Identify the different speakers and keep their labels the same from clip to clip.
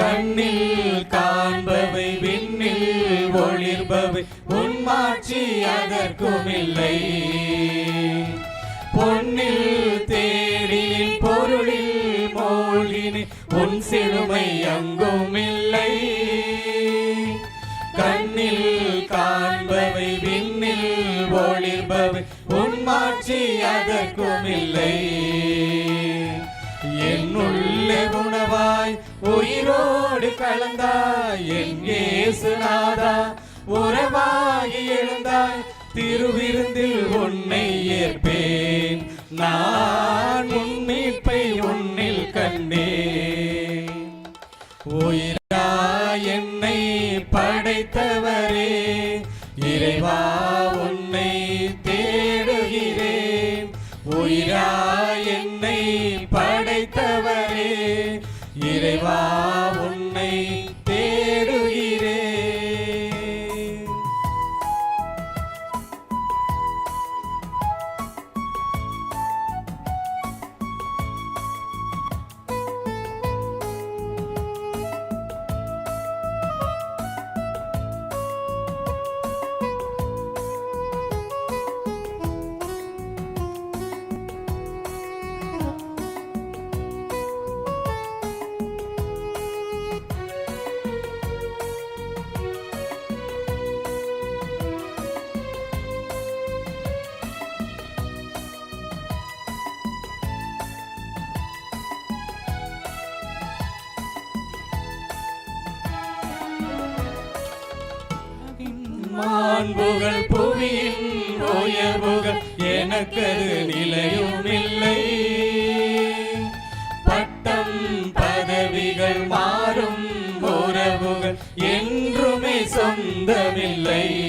Speaker 1: கண்ணில் காண்பவை விண்ணில் ஒளிர்பவை. உன்மாட்சி அதற்கும் இல்லை. பொன்னில் தேடில் பொருளில் மூழ்கினி உன் சிறுமை அங்கும் இல்லை. கண்ணில் காண்பவை விண்ணில் ஒளிர்பவை. உன்மாட்சி அதற்கும் இல்லை. என்னுள்ளே உணவாய் உயிரோடு கலந்தாய் என் இயேசுநாதா. உறவாகி எழுந்தாய். திருவிருந்தில் உன்னை ஏற்பேன். நான் உன்னிப்பை உன்னில் கண்டேன். உயிரா என்னை படைத்தவரே. இறைவா உன்னை தேடுகிறேன். உயிரா தக்கது நிலையும் இல்லை. பட்டம் பதவிகள் மாறும் உறவுகள் என்றுமே சொந்தமில்லை.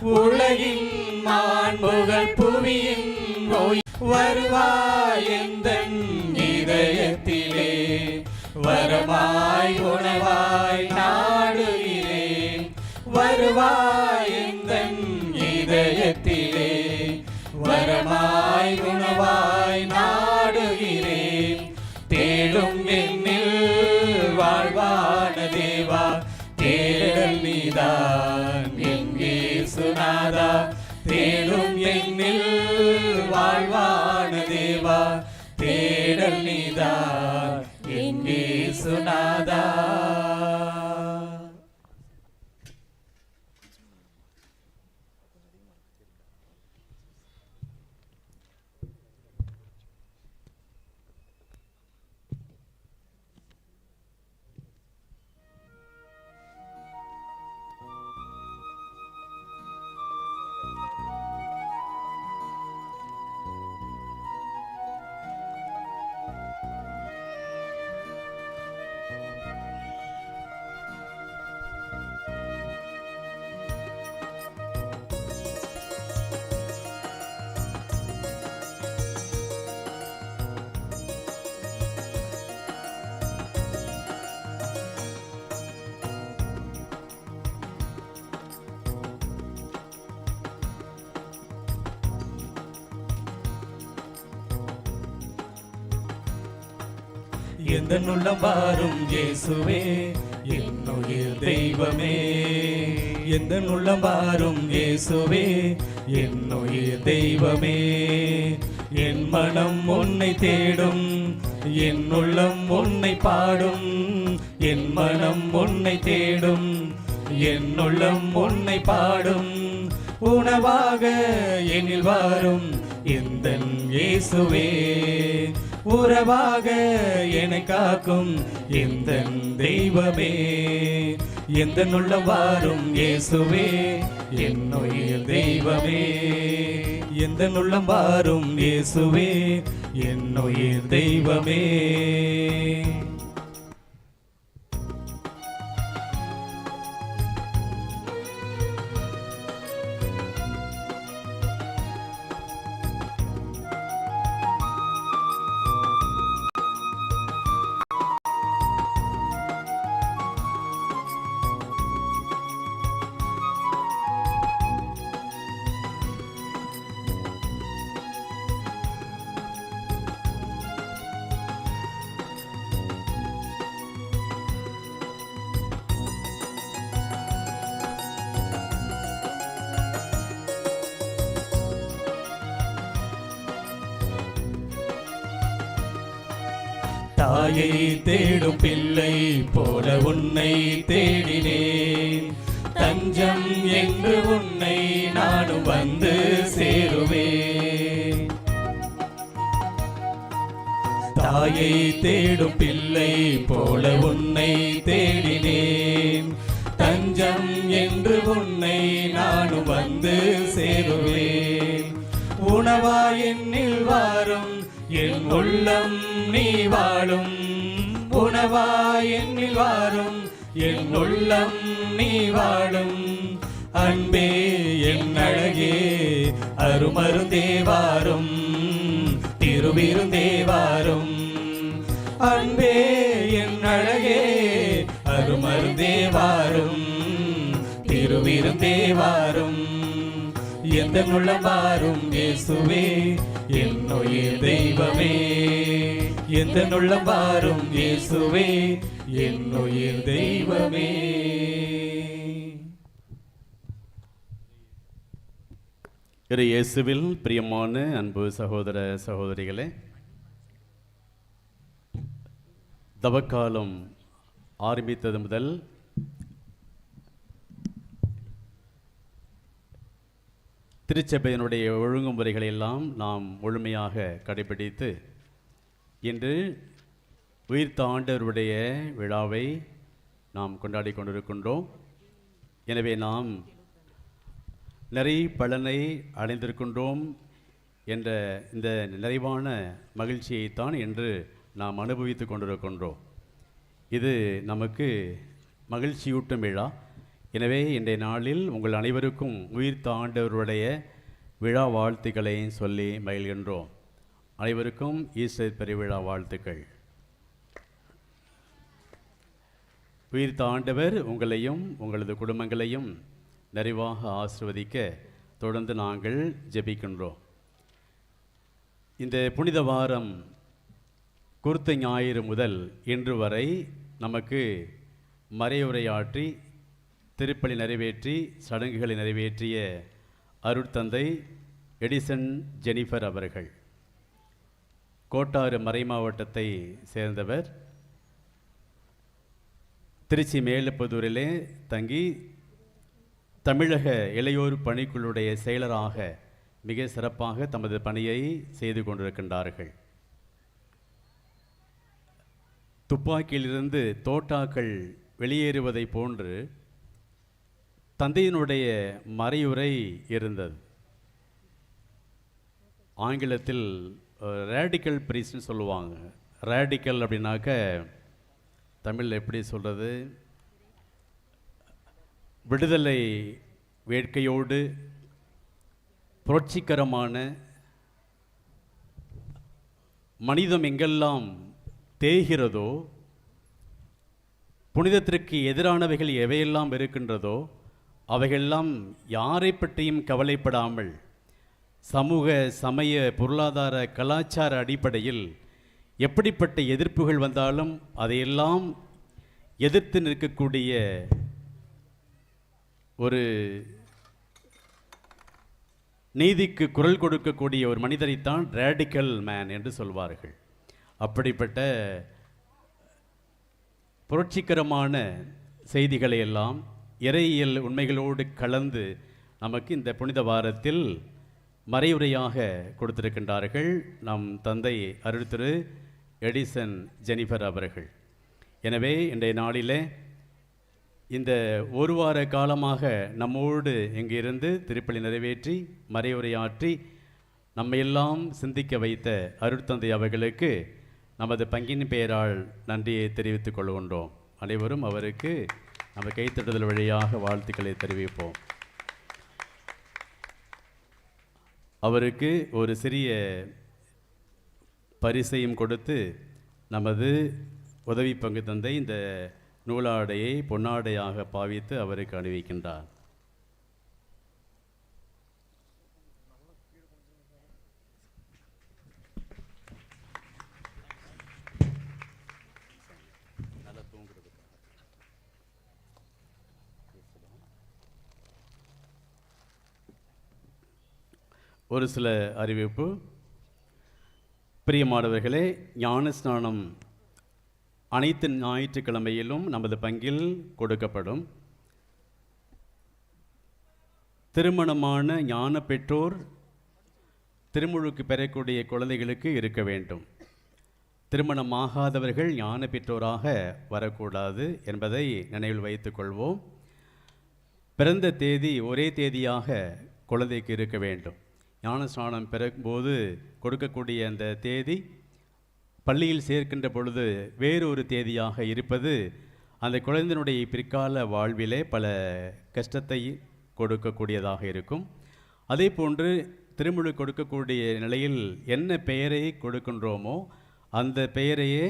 Speaker 1: உலகின் மாண்புகள் புவியின் உய- வருவாய் எந்த இதயத்திலே? வரமாய் உணவாய் நான் ചെയ്താ എന്നീ സുനാദാ எந்த உள்ளம் வாரும் இயேசுவே. என்னுயிர் தெய்வமே. எந்த உள்ளம் வாரும் இயேசுவே. என்னுயிர் தெய்வமே. என் மனம் உன்னை தேடும். என் உள்ளம் உன்னை பாடும். என் மனம் உன்னை தேடும். என் உள்ளம் உன்னை பாடும். உணவாக எனில் வாரும். எந்த இயேசுவே. உறவாக என்னை காக்கும் எந்த தெய்வமே. எந்த உள்ளம் வாரும் இயேசுவே என்னுயிர் தெய்வமே. எந்த உள்ளம் வாரும் இயேசுவே என்னுயிர் தெய்வமே. தாயை தேடும் பிள்ளை போல உன்னை தேடினேன். தஞ்சம் என்று உன்னை நானும் வந்து சேருவேன். தாயை தேடும் பிள்ளை போல உன்னை தேடினேன். தஞ்சம் என்று உன்னை நானும் வந்து சேருவேன். உணவா என்னில் வாரும் என் உள்ளம் நீ வாழும். உணவாய் என்னில் வாரும். என் உள்ளம் நீ வாழும். அன்பே என் அழகே அருமருந்தேவாரும் திருவிருந்தேவாரும் அன்பே என் அழகே அருமருந்தேவாரும் திருவிருந்தேவாரும் எந்த நுள்ளம் வாரும் இயேசுவே. என்னுயிர் தெய்வமே எந்த நுள்ளம் வாரும் இயேசுவே என்னுயிர் தெய்வமே.
Speaker 2: இரு இயேசுவில் பிரியமான அன்பு சகோதர சகோதரிகளே தவக்காலம் ஆரம்பித்தது முதல் திருச்சபையினுடைய ஒழுங்குமுறைகளை எல்லாம் நாம் முழுமையாக கடைபிடித்து இன்று உயிர்த்த ஆண்டவருடைய விழாவை நாம் கொண்டாடி கொண்டிருக்கின்றோம். எனவே நாம் நிறை பலனை அடைந்திருக்கின்றோம் என்ற இந்த நிறைவான மகிழ்ச்சியைத்தான் இன்று நாம் அனுபவித்து கொண்டிருக்கின்றோம். இது நமக்கு மகிழ்ச்சியூட்டும் விழா. எனவே இன்றைய நாளில் உங்கள் அனைவருக்கும் உயிர்த்த ஆண்டவருடைய விழா வாழ்த்துக்களை சொல்லி மகிழ்கின்றோம். அனைவருக்கும் ஈஸ்டர் பெருவிழா வாழ்த்துக்கள். உயிர்த்த ஆண்டவர் உங்களையும் உங்களது குடும்பங்களையும் நிறைவாக ஆசிர்வதிக்க தொடர்ந்து நாங்கள் ஜெபிக்கின்றோம். இந்த புனித வாரம் குருத்த ஞாயிறு முதல் இன்று வரை நமக்கு மறையுரையாற்றி திருப்பலி நிறைவேற்றி சடங்குகளை நிறைவேற்றிய அருட்தந்தை எடிசன் ஜெனிஃபர் அவர்கள். கோட்டாறு மறை மாவட்டத்தை சேர்ந்தவர். திருச்சி மேலப்புதூரிலே தங்கி தமிழக இளையோர் பணிக்குழுடைய செயலராக மிக சிறப்பாக தமது பணியை செய்து கொண்டிருக்கின்றார்கள். துப்பாக்கியிலிருந்து தோட்டாக்கள் வெளியேறுவதைப் போன்று தந்தையினுடைய மறையுரை இருந்தது. ஆங்கிலத்தில் ரேடிக்கல் பிரீஸ்னு சொல்லுவாங்க. ரேடிக்கல் அப்படின்னாக்க தமிழில் எப்படி சொல்கிறது விடுதலை வேட்கையோடு புரட்சிகரமான மனிதம் எங்கெல்லாம் தேய்கிறதோ புனிதத்திற்கு எதிரானவைகள் எவையெல்லாம் இருக்கின்றதோ அவைகளெல்லாம் யாரை பற்றியும் கவலைப்படாமல் சமூக சமய பொருளாதார கலாச்சார அடிப்படையில் எப்படிப்பட்ட எதிர்ப்புகள் வந்தாலும் அதையெல்லாம் எதிர்த்து நிற்கக்கூடிய ஒரு நீதிக்கு குரல் கொடுக்கக்கூடிய ஒரு மனிதரைத்தான் ரேடிக்கல் மேன் என்று சொல்வார்கள். அப்படிப்பட்ட புரட்சிகரமான செய்திகளை எல்லாம் இறையியல் உண்மைகளோடு கலந்து நமக்கு இந்த புனித வாரத்தில் மறைவுரையாக கொடுத்திருக்கின்றார்கள் நம் தந்தை அருள்திரு எடிசன் ஜெனிஃபர் அவர்கள். எனவே இன்றைய நாளிலே இந்த ஒரு வார காலமாக நம்மோடு இங்கிருந்து திருப்பலி நிறைவேற்றி மறைவுரையாற்றி நம்மையெல்லாம் சிந்திக்க வைத்த அருட்தந்தை அவர்களுக்கு நமது பங்கின் பெயரால் நன்றியை தெரிவித்துக் கொள்கின்றோம். அனைவரும் அவருக்கு நம்ம கைத்தட்டுதல் வழியாக வாழ்த்துக்களை தெரிவிப்போம். அவருக்கு ஒரு சிறிய பரிசையும் கொடுத்து நமது உதவி பங்கு தந்தை இந்த நூலாடையை பொன்னாடையாக பாவித்து அவருக்கு அணிவிக்கின்றார். ஒரு சில அறிவிப்பு. பிரியமானவர்களே ஞான ஸ்நானம் அனைத்து ஞாயிற்றுக்கிழமையிலும் நமது பங்கில் கொடுக்கப்படும். திருமணமான ஞான பெற்றோர் திருமுழுக்கு பெறக்கூடிய குழந்தைகளுக்கு இருக்க வேண்டும். திருமணமாகாதவர்கள் ஞான பெற்றோராக வரக்கூடாது என்பதை நினைவில் வைத்துக் கொள்வோம். பிறந்த தேதி ஒரே தேதியாக குழந்தைக்கு இருக்க வேண்டும். ஞானஸ்நானம் பெறும்போது கொடுக்கக்கூடிய அந்த தேதி பள்ளியில் சேர்க்கின்ற பொழுது வேறொரு தேதியாக இருப்பது அந்த குழந்தையினுடைய பிற்கால வாழ்விலே பல கஷ்டத்தை கொடுக்கக்கூடியதாக இருக்கும். அதே போன்று திருமுழு கொடுக்கக்கூடிய நிலையில் என்ன பெயரை கொடுக்கின்றோமோ அந்த பெயரையே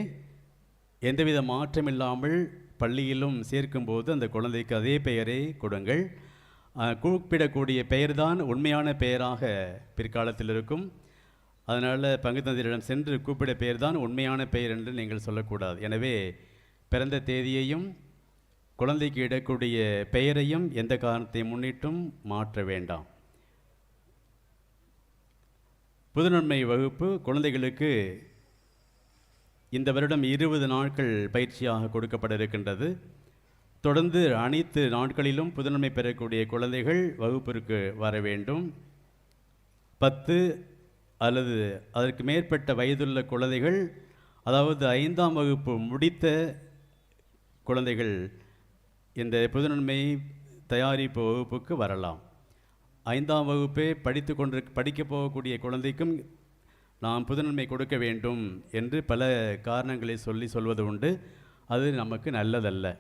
Speaker 2: எந்தவித மாற்றமில்லாமல் பள்ளியிலும் சேர்க்கும்போது அந்த குழந்தைக்கு அதே பெயரை கொடுங்கள். கூப்பிடக்கூடிய பெயர்தான் உண்மையான பெயராக பிற்காலத்தில் இருக்கும் அதனால் பங்குதந்தையரிடம் சென்று கூப்பிட பெயர் தான் உண்மையான பெயர் என்று நீங்கள் சொல்லக்கூடாது. எனவே பிறந்த தேதியையும் குழந்தைக்கு இடக்கூடிய பெயரையும் எந்த காரணத்தை முன்னிட்டும் மாற்ற வேண்டாம். புதுநன்மை வகுப்பு குழந்தைகளுக்கு இந்த வருடம் இருபது நாட்கள் பயிற்சியாக கொடுக்கப்பட இருக்கின்றது. தொடர்ந்து அனைத்து நாட்களிலும் புதுநன்மை பெறக்கூடிய குழந்தைகள் வகுப்பிற்கு வர வேண்டும். பத்து அல்லது அதற்கு மேற்பட்ட வயதுள்ள குழந்தைகள் அதாவது ஐந்தாம் வகுப்பு முடித்த குழந்தைகள் இந்த புதுநன்மை தயாரிப்பு வகுப்புக்கு வரலாம். ஐந்தாம் வகுப்பே படித்து கொண்டு படிக்கப் போகக்கூடிய குழந்தைக்கும் நாம் புதுநன்மை கொடுக்க வேண்டும் என்று பல காரணங்களை சொல்லி சொல்வது உண்டு. அது நமக்கு நல்லதல்ல.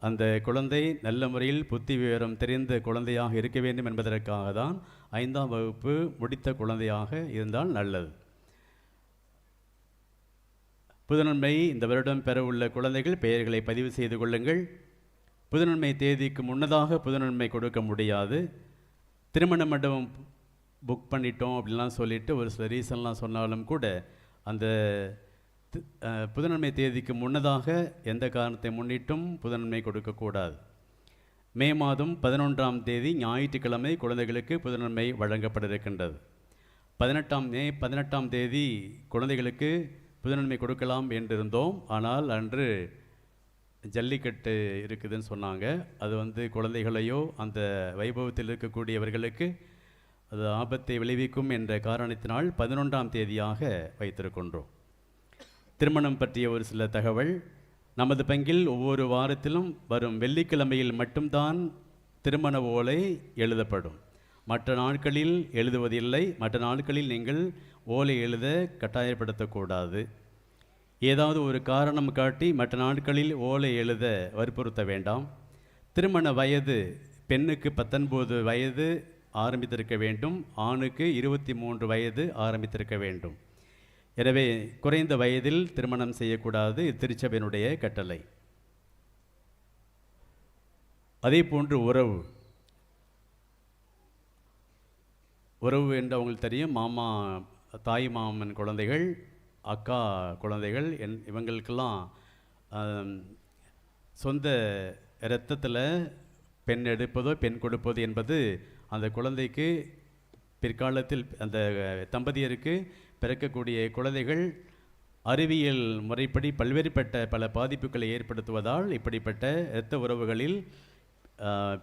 Speaker 2: அந்த குழந்தை நல்ல முறையில் புத்தி விவரம் தெரிந்த குழந்தையாக இருக்க வேண்டும் என்பதற்காக தான் ஐந்தாம் வகுப்பு முடித்த குழந்தையாக இருந்தால் நல்லது. புதுநன்மை இந்த வருடம் பெற உள்ள குழந்தைகள் பெயர்களை பதிவு செய்து கொள்ளுங்கள். புதுநன்மை தேதிக்கு முன்னதாக புதுநன்மை கொடுக்க முடியாது. திருமண மண்டபம் புக் பண்ணிட்டோம் அப்படிலாம் சொல்லிட்டு ஒரு சில ரீசன்லாம் சொன்னாலும் கூட அந்த புதனன்மை தேதிக்கு முன்னதாக எந்த காரணத்தை முன்னிட்டும் புதுநன்மை கொடுக்கக்கூடாது மே மாதம் பதினொன்றாம் தேதி ஞாயிற்றுக்கிழமை குழந்தைகளுக்கு புதனன்மை வழங்கப்பட இருக்கின்றது பதினெட்டாம் மே பதினெட்டாம் தேதி குழந்தைகளுக்கு புதுநன்மை கொடுக்கலாம் என்றிருந்தோம். ஆனால் அன்று ஜல்லிக்கட்டு இருக்குதுன்னு சொன்னாங்க. அது வந்து குழந்தைகளையோ அந்த வைபவத்தில் இருக்கக்கூடியவர்களுக்கு அது ஆபத்தை விளைவிக்கும் என்ற காரணத்தினால் பதினொன்றாம் தேதியாக வைத்திருக்கின்றோம். திருமணம் பற்றிய ஒரு சில தகவல். நமது பங்கில் ஒவ்வொரு வாரத்திலும் வரும் வெள்ளிக்கிழமையில் மட்டும்தான் திருமண ஓலை எழுதப்படும். மற்ற நாட்களில் எழுதுவதில்லை. மற்ற நாட்களில் நீங்கள் ஓலை எழுத கட்டாயப்படுத்தக்கூடாது. ஏதாவது ஒரு காரணம் காட்டி மற்ற நாட்களில் ஓலை எழுத வற்புறுத்த வேண்டாம். திருமண வயது பெண்ணுக்கு பத்தொன்பது வயது ஆரம்பித்திருக்க வேண்டும். ஆணுக்கு இருபத்தி மூன்று வயது ஆரம்பித்திருக்க வேண்டும். எனவே குறைந்த வயதில் திருமணம் செய்யக்கூடாது திருச்சபையினுடைய கட்டளை. அதே போன்று உறவு. உறவு என்று அவங்களுக்கு தெரியும். மாமா தாய் மாமன் குழந்தைகள் அக்கா குழந்தைகள் என் இவங்களுக்கெல்லாம் சொந்த இரத்தத்தில் பெண் எடுப்பதோ பெண் கொடுப்பதோ என்பது அந்த குழந்தைக்கு பிற்காலத்தில் அந்த தம்பதியருக்கு பிறக்கக்கூடிய குழந்தைகள் அறிவியல் முறைப்படி பல்வேறுபட்ட பல பாதிப்புகளை ஏற்படுத்துவதால் இப்படிப்பட்ட இரத்த உறவுகளில்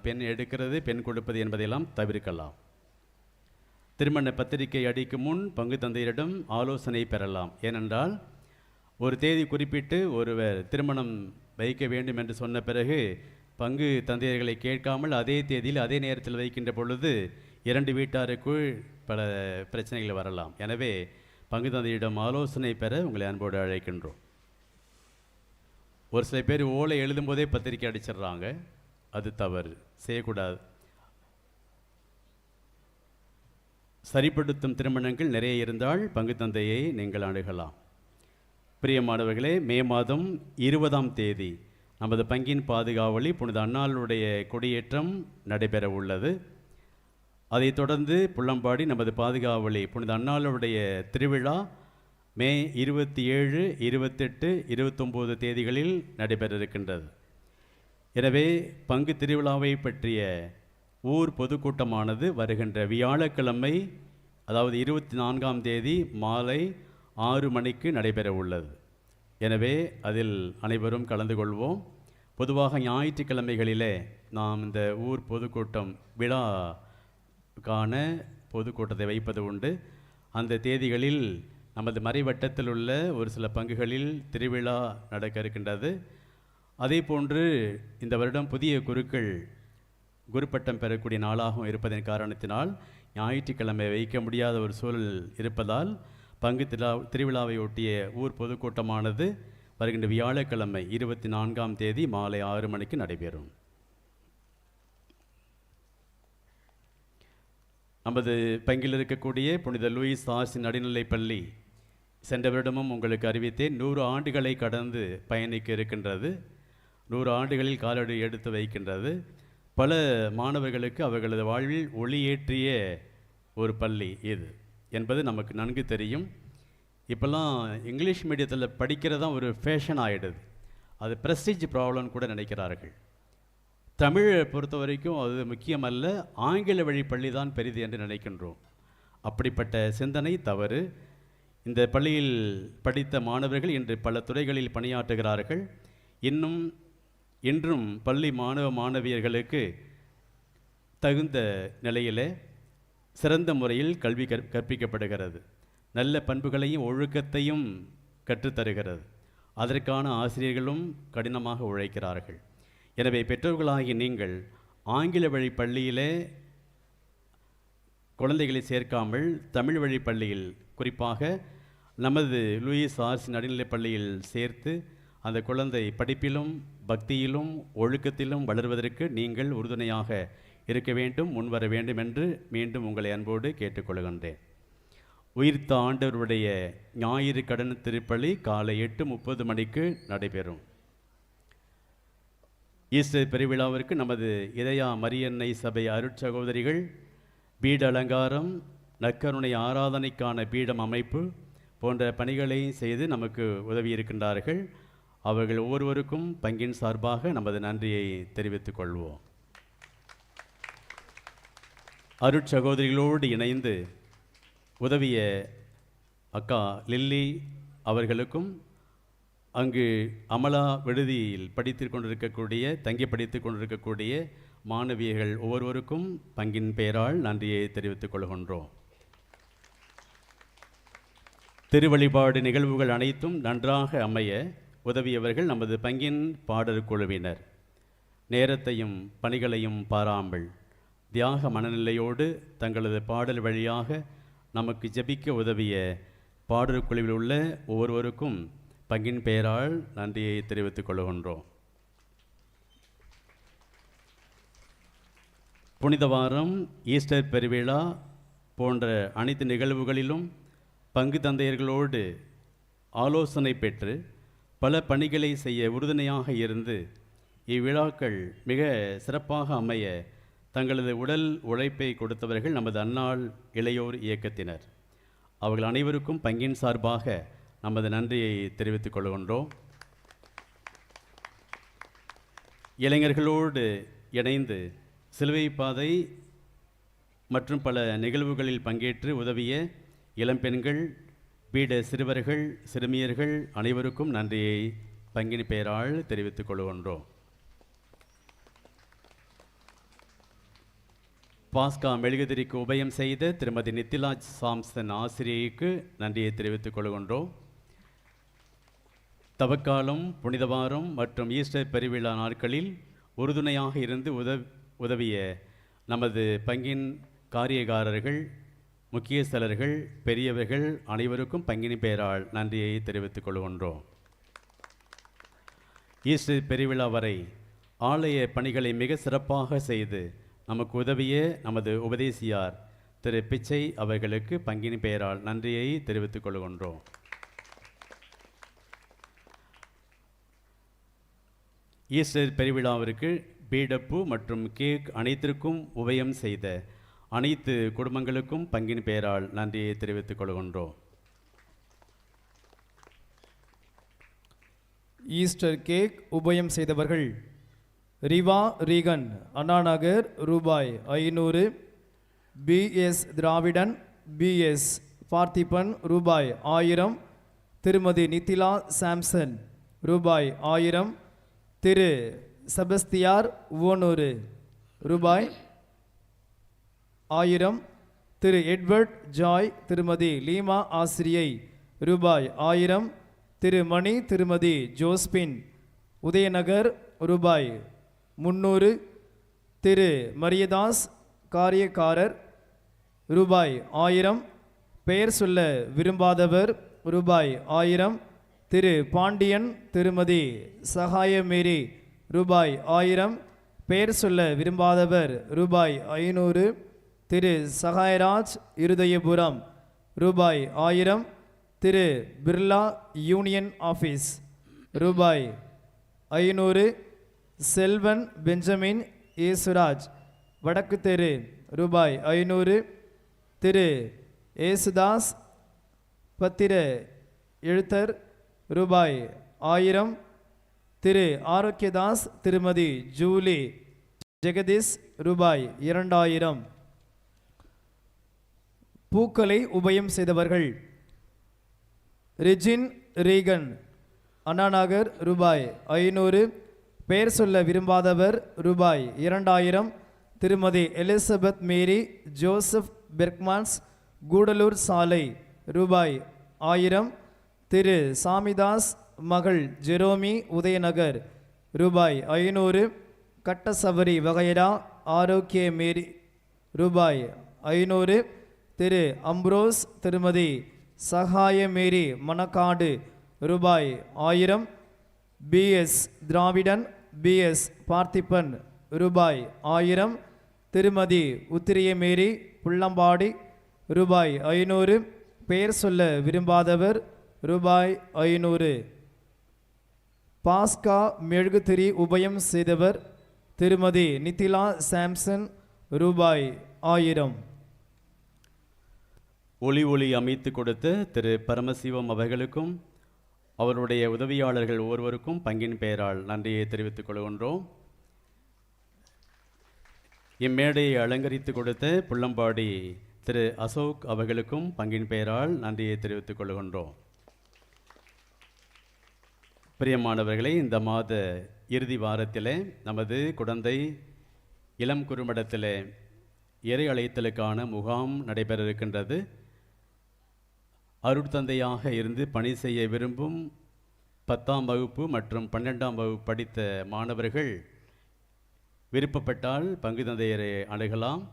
Speaker 2: பெண் எடுக்கிறது பெண் கொடுப்பது என்பதையெல்லாம் தவிர்க்கலாம். திருமண பத்திரிகை அடிக்கும் முன் பங்கு தந்தையரிடம் ஆலோசனை பெறலாம். ஏனென்றால் ஒரு தேதி குறிப்பிட்டு ஒருவர் திருமணம் வைக்க வேண்டும் என்று சொன்ன பிறகு பங்கு தந்தையர்களை கேட்காமல் அதே தேதியில் அதே நேரத்தில் வைக்கின்ற பொழுது இரண்டு வீட்டாருக்குள் பல பிரச்சனைகள் வரலாம். எனவே பங்கு தந்தையிடம் ஆலோசனை பெற உங்களை அன்போடு அழைக்கின்றோம். ஒரு சில பேர் ஓலை எழுதும்போதே பத்திரிக்கை அடிச்சிடுறாங்க. அது தவறு. செய்யக்கூடாது. சரிப்படுத்தும் திருமணங்கள் நிறைய இருந்தால் பங்கு தந்தையை நீங்கள் அணுகலாம். பிரியமானவர்களே மே மாதம் இருபதாம் தேதி நமது பங்கின் பாதுகாவலி புனித அண்ணாளுடைய கொடியேற்றம் நடைபெற உள்ளது அதைத் தொடர்ந்து புள்ளம்பாடி நமது பாதுகாவலி புனித அண்ணாளுடைய திருவிழா மே இருபத்தி ஏழு இருபத்தெட்டு இருபத்தொம்போது தேதிகளில் நடைபெற இருக்கின்றது எனவே பங்கு திருவிழாவை பற்றிய ஊர் பொதுக்கூட்டமானது வருகின்ற வியாழக்கிழமை அதாவது இருபத்தி நான்காம் தேதி மாலை ஆறு மணிக்கு நடைபெற உள்ளது. எனவே அதில் அனைவரும் கலந்து கொள்வோம். பொதுவாக ஞாயிற்றுக்கிழமைகளிலே நாம் இந்த ஊர் பொதுக்கூட்டம் விழா காண பொதுக்கூட்டத்தை வைப்பது உண்டு. அந்த தேதிகளில் நமது மறைவட்டத்தில் உள்ள ஒரு சில பங்குகளில் திருவிழா நடக்க இருக்கின்றது. அதே போன்று இந்த வருடம் புதிய குருக்கள் குருப்பட்டம் பெறக்கூடிய நாளாகவும் இருப்பதன் காரணத்தினால் ஞாயிற்றுக்கிழமை வைக்க முடியாத ஒரு சூழல் இருப்பதால் பங்கு திருவிழா திருவிழாவை ஒட்டிய ஊர் பொதுக்கூட்டமானது வருகின்ற வியாழக்கிழமை இருபத்தி நான்காம் தேதி மாலை ஆறு மணிக்கு நடைபெறும். நமது பங்கில் இருக்கக்கூடிய புனித லூயிஸ் ஆசி நடுநிலை பள்ளி சென்ற வருடமும் உங்களுக்கு அறிவித்தேன். நூறு ஆண்டுகளை கடந்து பயணிக்க இருக்கின்றது. நூறு ஆண்டுகளில் காலடி எடுத்து வைக்கின்றது. பல மாணவர்களுக்கு அவர்களது வாழ்வில் ஒளியேற்றிய ஒரு பள்ளி இது என்பது நமக்கு நன்கு தெரியும். இப்போல்லாம் இங்கிலீஷ் மீடியத்தில் படிக்கிறது தான் ஒரு ஃபேஷன் ஆகிடுது அது ப்ரெஸ்டீஜ் ப்ராப்ளம்னு கூட நினைக்கிறார்கள். தமிழை பொறுத்த வரைக்கும் அது முக்கியமல்ல ஆங்கில வழி பள்ளி தான் பெரிது என்று நினைக்கின்றோம். அப்படிப்பட்ட சிந்தனை தவறு இந்த பள்ளியில் படித்த மாணவர்கள் இன்று பல துறைகளில் பணியாற்றுகிறார்கள். இன்னும் இன்றும் பள்ளி மாணவ மாணவியர்களுக்கு தகுந்த நிலையிலே சிறந்த முறையில் கல்வி கற் கற்பிக்கப்படுகிறது. நல்ல பண்புகளையும் ஒழுக்கத்தையும் கற்றுத்தருகிறது. அதற்கான ஆசிரியர்களும் கடினமாக உழைக்கிறார்கள். எனவே பெற்றோர்களாகிய நீங்கள் ஆங்கில வழி பள்ளியிலே குழந்தைகளை சேர்க்காமல் தமிழ் வழி பள்ளியில் குறிப்பாக நமது லூயிஸ் ஆர்ஸ் நடுநிலைப் பள்ளியில் சேர்த்து அந்த குழந்தை படிப்பிலும் பக்தியிலும் ஒழுக்கத்திலும் வளர்வதற்கு நீங்கள் உறுதுணையாக இருக்க வேண்டும் முன்வர வேண்டும் என்று மீண்டும் உங்களை அன்போடு கேட்டுக்கொள்கின்றேன். உயிர்த்த ஆண்டவருடைய ஞாயிறு கடன் திருப்பலி காலை எட்டு முப்பது மணிக்கு நடைபெறும். ஈஸ்டர் பெருவிழாவிற்கு நமது இதயா மரியன்னை சபை அருட்சகோதரிகள் பீட அலங்காரம் நற்கருணை ஆராதனைக்கான பீடம் அமைப்பு போன்ற பணிகளை செய்து நமக்கு உதவி இருக்கின்றார்கள். அவர்கள் ஒவ்வொருவருக்கும் பங்கின் சார்பாக நமது நன்றியை தெரிவித்துக் கொள்வோம். அருட்சகோதரிகளோடு இணைந்து உதவிய அக்கா லில்லி அவர்களுக்கும் அங்கு அமலா விடுதியில் படித்து கொண்டிருக்கக்கூடிய தங்கி படித்து கொண்டிருக்கக்கூடிய மாணவியர்கள் ஒவ்வொருவருக்கும் பங்கின் பெயரால் நன்றியை தெரிவித்துக் கொள்கின்றோம். திருவழிபாடு நிகழ்வுகள் அனைத்தும் நன்றாக அமைய உதவியவர்கள் நமது பங்கின் பாடற் குழுவினர். நேரத்தையும் பணிகளையும் பாராமல் தியாக மனநிலையோடு தங்களது பாடல் வழியாக நமக்கு ஜெபிக்க உதவிய பாடற் குழுவில் உள்ள ஒவ்வொருவருக்கும் பங்கின் பெயரால் நன்றியை தெரிவித்துக் கொள்கின்றோம். புனித வாரம் ஈஸ்டர் பெருவிழா போன்ற அனைத்து நிகழ்வுகளிலும் பங்கு தந்தையர்களோடு ஆலோசனை பெற்று பல பணிகளை செய்ய உறுதுணையாக இருந்து இவ்விழாக்கள் மிக சிறப்பாக அமைய தங்களது உடல் உழைப்பை கொடுத்தவர்கள் நமது அன்னாள் இளையோர் இயக்கத்தினர். அவர்கள் அனைவருக்கும் பங்கின் சார்பாக நமது நன்றியை தெரிவித்துக் கொள்கின்றோம். இளைஞர்களோடு இணைந்து சிலுவை பாதை மற்றும் பல நிகழ்வுகளில் பங்கேற்று உதவிய இளம்பெண்கள் பீட சிறுவர்கள் சிறுமியர்கள் அனைவருக்கும் நன்றியை பங்கின் பெயரால் தெரிவித்துக் கொள்கின்றோம். பாஸ்கா மெழுகுதிரிக்கு உபயம் செய்த திருமதி நித்திலாஜ் சாம்சன் ஆசிரியைக்கு நன்றியை தெரிவித்துக் கொள்கின்றோம். தவக்காலம் புனிதவாரம் மற்றும் ஈஸ்டர் பெருவிழா நாட்களில் உறுதுணையாக இருந்து உதவ உதவிய நமது பங்கின் காரியகாரர்கள் முக்கியஸ்தலர்கள் பெரியவர்கள் அனைவருக்கும் பங்கினி பெயரால் நன்றியை தெரிவித்துக் கொள்கின்றோம். ஈஸ்டர் பெருவிழா வரை ஆலய பணிகளை மிக சிறப்பாக செய்து நமக்கு உதவிய நமது உபதேசியார் திரு பிச்சை அவர்களுக்கு பங்கினி பெயரால் நன்றியை தெரிவித்துக் கொள்கின்றோம். ஈஸ்டர் பெருவிழாவிற்கு பீடப்பு மற்றும் கேக் அனைத்திற்கும் உபயம் செய்த அனைத்து குடும்பங்களுக்கும் பங்கின் பெயரால் நன்றியை தெரிவித்துக் கொள்கின்றோம்.
Speaker 3: ஈஸ்டர் கேக் உபயம் செய்தவர்கள் ரிவா ரீகன் அண்ணாநகர் ரூபாய் ஐநூறு பிஎஸ் திராவிடன் பிஎஸ் பார்த்திபன் ரூபாய் ஆயிரம் திருமதி நித்திலா சாம்சன் ரூபாய் ஆயிரம் திரு செபஸ்தியார் ஓனூறு ரூபாய். ஆயிரம் திரு எட்வர்ட் ஜாய் திருமதி லீமா ஆசிரியை ரூபாய் ஆயிரம் திரு மணி திருமதி ஜோஸ்பின். உதயநகர் ரூபாய் முந்நூறு திரு மரியதாஸ் காரியக்காரர் ரூபாய் ஆயிரம். பெயர் சொல்ல விரும்பாதவர் ரூபாய் ஆயிரம். திரு பாண்டியன் திருமதி சகாயமேரி ரூபாய் ஆயிரம். பெயர் சொல்ல விரும்பாதவர் ரூபாய் ஐநூறு. திரு சகாயராஜ் இருதயபுரம் ரூபாய் ஆயிரம். திரு பிர்லா யூனியன் ஆஃபீஸ் ரூபாய் ஐநூறு. செல்வன் பெஞ்சமின் ஏசுராஜ் வடக்கு தெரு ரூபாய் ஐநூறு. திரு ஏசுதாஸ் பத்திர எழுத்தர் ரூபாய் ஆயிரம் திரு ஆரோக்கியதாஸ் திருமதி ஜூலி ஜெகதீஷ் ரூபாய் இரண்டாயிரம். பூக்களை உபயம் செய்தவர்கள். ரிஜின் ரீகன் அண்ணாநகர் ரூபாய் ஐநூறு. பெயர் சொல்ல விரும்பாதவர் ரூபாய் இரண்டாயிரம். திருமதி Elizabeth Mary Joseph Berchmans Gudalur சாலை ரூபாய் ஆயிரம். திரு சாமிதாஸ் மகள் ஜெரோமி உதயநகர். ரூபாய் ஐநூறு கட்டசபரி வகைரா ஆரோக்கிய மேரி ரூபாய் ஐநூறு திரு அம்ப்ரோஸ் திருமதி சகாயமேரி மணக்காடு ரூபாய் ஆயிரம் பிஎஸ் திராவிடன் பிஎஸ் பார்த்திபன் ரூபாய் ஆயிரம் திருமதி உத்திரியமேரி புள்ளம்பாடி ரூபாய் ஐநூறு பெயர் சொல்ல விரும்பாதவர் ரூபாய் ஐநூறு. பாஸ்கா மெழுகுதிரி உபயம் செய்தவர் திருமதி நித்திலா சாம்சன் ரூபாய் ஆயிரம்.
Speaker 2: ஒளி ஒளி அமைத்து கொடுத்த திரு பரமசிவம் அவர்களுக்கும் அவருடைய உதவியாளர்கள் ஒவ்வொருவருக்கும் பங்கின் பெயரால் நன்றியை தெரிவித்துக் கொள்கின்றோம். இம்மேடையை அலங்கரித்து கொடுத்த புள்ளம்பாடி திரு அசோக் அவர்களுக்கும் பங்கின் பெயரால் நன்றியை தெரிவித்துக் கொள்கின்றோம். பிரியமானவர்களே இந்த மாத இறுதி வாரத்திலே நமது குழந்தை இளம் குறுமடத்தில் இறை அழைத்தலுக்கான முகாம் நடைபெற இருக்கின்றது அருட்தந்தையாக இருந்து பணி செய்ய விரும்பும் பத்தாம் வகுப்பு மற்றும் பன்னெண்டாம் வகுப்பு படித்த மாணவர்கள் விருப்பப்பட்டால் பங்கு தந்தையரை அணுகலாம்.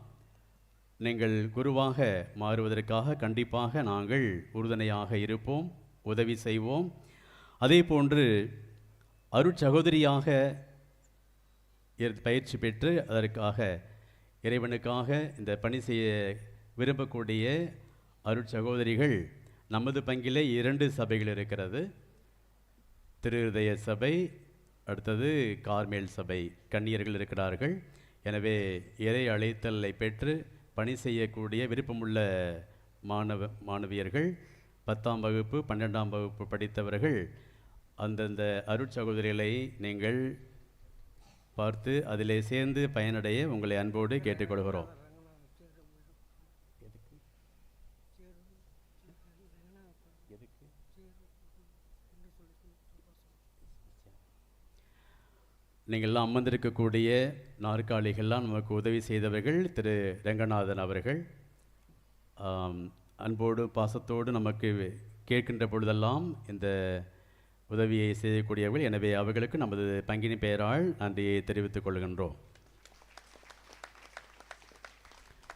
Speaker 2: நீங்கள் குருவாக மாறுவதற்காக கண்டிப்பாக நாங்கள் உறுதுணையாக இருப்போம் உதவி செய்வோம். அதே போன்று அருட்சகோதரியாக இரு- பயிற்சி பெற்று அதற்காக இறைவனுக்காக இந்த பணி செய்ய விரும்பக்கூடிய அருட்சகோதரிகள் நமது பங்கிலே இரண்டு சபைகள் இருக்கிறது. திருஹதய சபை அடுத்தது கார்மேல் சபை கன்னியர்கள் இருக்கிறார்கள். எனவே இறை அழைத்தலை பெற்று பணி செய்யக்கூடிய விருப்பமுள்ள மாணவ மாணவியர்கள் பத்தாம் வகுப்பு பன்னெண்டாம் வகுப்பு படித்தவர்கள் அந்தந்த அருட்சகோதரிகளை நீங்கள் பார்த்து அதிலே சேர்ந்து பயனடைய உங்களை அன்போடு கேட்டுக்கொள்கிறோம். நீங்கள்லாம் அமர்ந்திருக்கக்கூடிய நாற்காலிகள்லாம் நமக்கு உதவி செய்தவர்கள் திரு ரங்கநாதன் அவர்கள். அன்போடு பாசத்தோடு நமக்கு கேட்கின்ற பொழுதெல்லாம் இந்த உதவியை செய்யக்கூடியவர்கள். எனவே அவர்களுக்கு நமது பங்கினி பெயரால் நன்றியை தெரிவித்துக் கொள்கின்றோம்.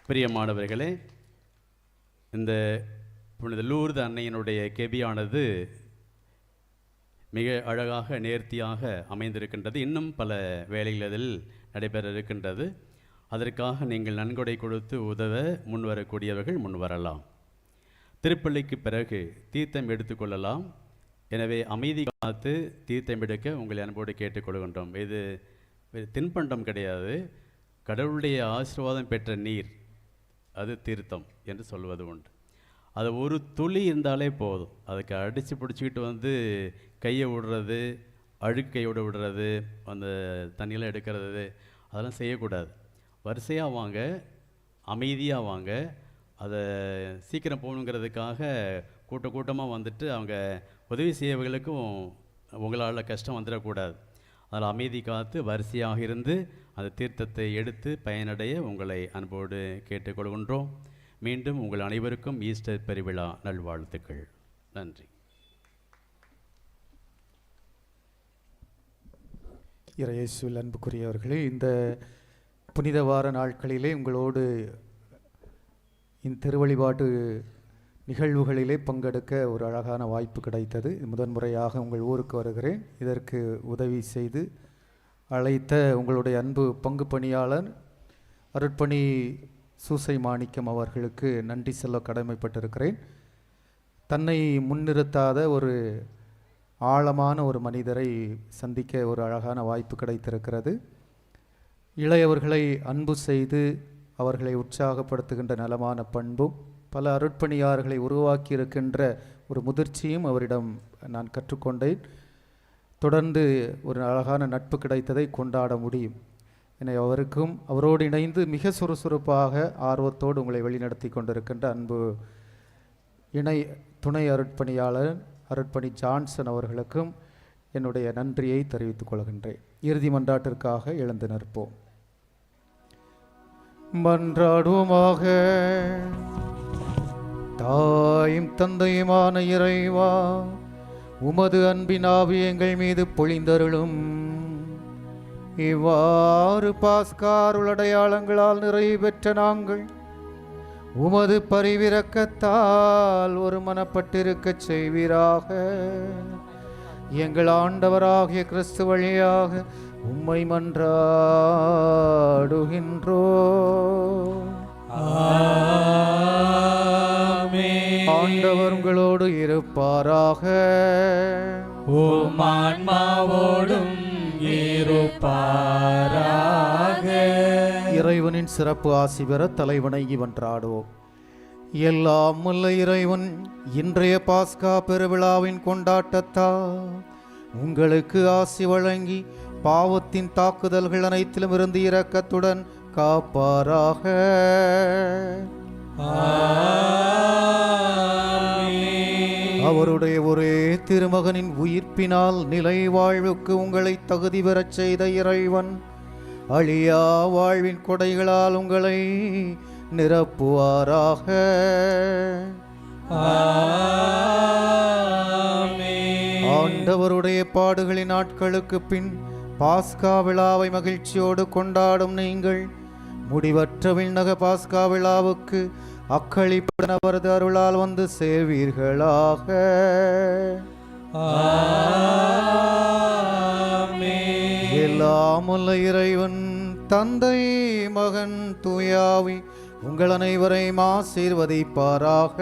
Speaker 2: பிரியமானவர்களே இந்த புனித லூர்து அன்னையினுடைய கெபியானது மிக அழகாக நேர்த்தியாக அமைந்திருக்கின்றது. இன்னும் பல வேலைகள் அதில் நடைபெற இருக்கின்றது. அதற்காக நீங்கள் நன்கொடை கொடுத்து உதவ முன்வரக்கூடியவர்கள் முன்வரலாம். திருப்பள்ளிக்கு பிறகு தீர்த்தம் எடுத்துக்கொள்ளலாம் எனவே அமைதி காத்து தீர்த்தம் எடுக்க உங்களை அன்போடு கேட்டுக்கொள்கின்றோம். இது இது தின்பண்டம் கிடையாது. கடவுளுடைய ஆசீர்வாதம் பெற்ற நீர் அது தீர்த்தம் என்று சொல்வது உண்டு. அது ஒரு துளி இருந்தாலே போதும். அதுக்கு அடித்து பிடிச்சிக்கிட்டு வந்து கையை விடுறது அழுக்கையோடு விடுறது அந்த தண்ணியெல்லாம் எடுக்கிறது அதெல்லாம் செய்யக்கூடாது. வரிசையாக வாங்க அமைதியாக வாங்க. அதை சீக்கிரம் போகணுங்கிறதுக்காக கூட்ட கூட்டமாக வந்துட்டு அவங்க உதவி செய்யவர்களுக்கும் உங்களால் கஷ்டம் வந்துடக்கூடாது. அதில் அமைதி காத்து வரிசையாக இருந்து அந்த தீர்த்தத்தை எடுத்து பயனடைய உங்களை அன்போடு கேட்டுக்கொள்கின்றோம். மீண்டும் உங்கள் அனைவருக்கும் ஈஸ்டர் பெருவிழா நல்வாழ்த்துக்கள். நன்றி.
Speaker 4: இறையேசுவில் அன்புக்குரியவர்களே இந்த புனித வார நாட்களிலே உங்களோடு இந்த திருவழிபாட்டு நிகழ்வுகளிலே பங்கெடுக்க ஒரு அழகான வாய்ப்பு கிடைத்தது. முதன்முறையாக உங்கள் ஊருக்கு வருகிறேன். இதற்கு உதவி செய்து அழைத்த உங்களுடைய அன்பு பங்கு பணியாளர் அருட்பணி சூசை மாணிக்கம் அவர்களுக்கு நன்றி செல்ல கடமைப்பட்டிருக்கிறேன். தன்னை முன்னிறுத்தாத ஒரு ஆழமான ஒரு மனிதரை சந்திக்க ஒரு அழகான வாய்ப்பு கிடைத்திருக்கிறது. இளையவர்களை அன்பு செய்து அவர்களை உற்சாகப்படுத்துகின்ற நலமான பண்பும் பல அருட்பணியார்களை உருவாக்கி இருக்கின்ற ஒரு முதிர்ச்சியும் அவரிடம் நான் கற்றுக்கொண்டேன். தொடர்ந்து ஒரு அழகான நட்பு கிடைத்ததை கொண்டாட முடியும். என அவருக்கும் அவரோடு இணைந்து மிக சுறுசுறுப்பாக ஆர்வத்தோடு உங்களை வழிநடத்தி கொண்டிருக்கின்ற அன்பு இணை துணை அருட்பணியாளர் அருட்பணி ஜான்சன் அவர்களுக்கும் என்னுடைய நன்றியை தெரிவித்துக் கொள்கின்றேன். இறுதி மன்றாட்டிற்காக எழுந்து நிற்போம். மன்றாடுவோமாக தாயும் தந்தையுமான இறைவா உமது அன்பின் ஆவி எங்கள் மீது பொழிந்தருளும். இவ்வாறு பாஸ்காருள் அடையாளங்களால் நிறைவு பெற்ற நாங்கள் உமது பரிவிரக்கத்தால் ஒரு மனப்பட்டிருக்கச் செய்வீராக. எங்கள் ஆண்டவராகிய கிறிஸ்து வழியாக உம்மை மன்றாடுகின்றோ ஆண்டவர் உங்களோடு இருப்பாராக.
Speaker 1: ஆன்மாவோடும் இருப்பாராக.
Speaker 4: இறைவனின் சிறப்பு ஆசி பெற தலைவணங்கி மன்றாடுவோம் எல்லாம் வல்ல இறைவன் இன்றைய பாஸ்கா பெருவிழாவின் கொண்டாட்டத்தா. உங்களுக்கு ஆசி வழங்கி பாவத்தின் தாக்குதல்கள் அனைத்திலும் இருந்து இரக்கத்துடன் காப்பாராக. அவருடைய ஒரே திருமகனின் உயிர்ப்பினால் நிலை வாழ்வுக்கு உங்களை தகுதி பெறச் செய்த இறைவன் அழியா வாழ்வின் கொடைகளால் உங்களை நிரப்புவாராக. ஆண்டவருடைய பாடுகளின் நாட்களுக்கு பின் பாஸ்கா விழாவை மகிழ்ச்சியோடு கொண்டாடும் நீங்கள் முடிவற்ற விண்ணக பாஸ்கா விழாவுக்கு அக்களிப்புடன் அவரது அருளால் வந்து சேர்வீர்களாக
Speaker 1: ஆமென்.
Speaker 4: எல்லாம் உள்ள இறைவன் தந்தை மகன் தூயாவி உங்கள் அனைவரையும் ஆசீர்வதிப்பாராக.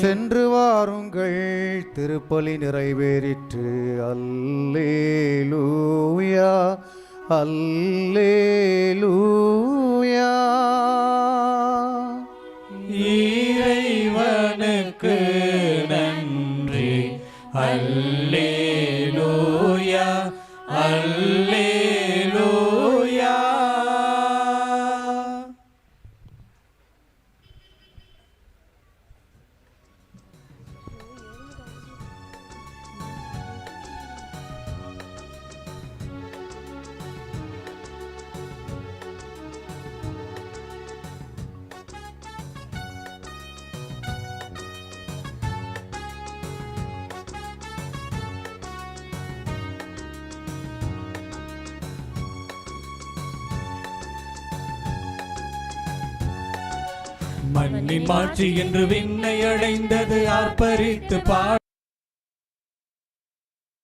Speaker 4: சென்று வாருங்கள் திருப்பலி நிறைவேறிற்று. அல்லேலூயா
Speaker 1: அல்லேலூ என்று விண்ணை அடைந்தது ஆர்ப்பரித்து பாட